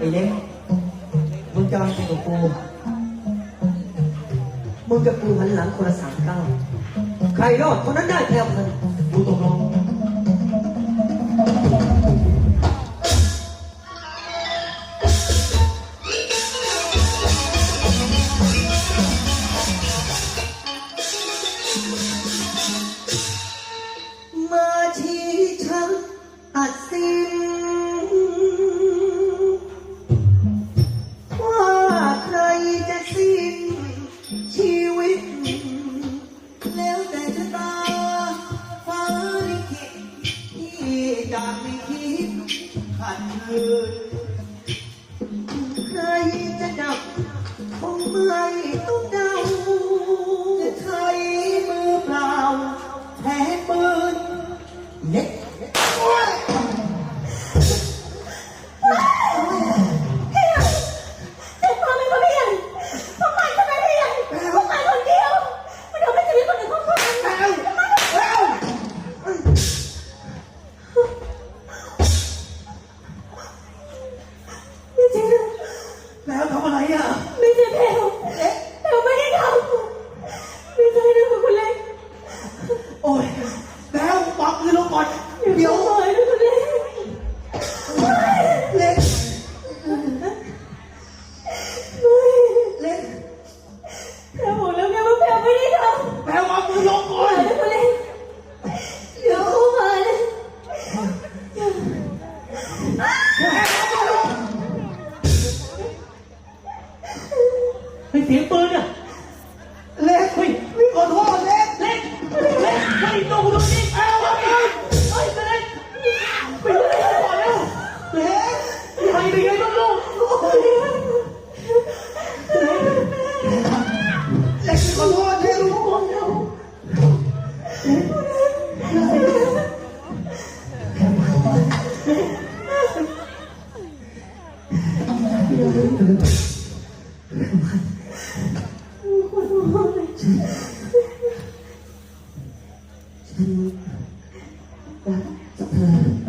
ไอ้เนี่ยมึงจะมเป็กับกูมึงกับกูหันหลังคนละสามเก้าใครรอดคนนั้นได้แถวนั้นกูตกลง ขัดขืน ใครจะดับคงไม่ต้องเดาจะใช้มือเปล่าแพ้ปืนเน็ต อะไรอะ ไม่ใช่แพลวแพลวไม่ได้ทำไม่ใช่นะคุณเล็กโอ้ยแล้วปักมือลงก่อน เดี๋เดี๋ยยววปล่อยนะคุณเล็กเล็กไม่เล็กแพลวบอกแล้วไงว่าแพลวไม่ได้ทำแล้วปักมือลงก่ปอล่อยนนะคุณเล็กเดี๋ยวเข้ามาเลย เฮ้ยเสียงปืนอะเล็กเฮ้ยพี่ขอโทษเล็กเล็กเล็กเฮ้ยตรงตรงนี้เอาเอาเอาเฮ้ยเล็กไปเลยก่อนแล้วเล็กใครเป็นไงบ้างลูกโอ้ยเล็กขอโทษเล็กลูกม ฉันรักเธอ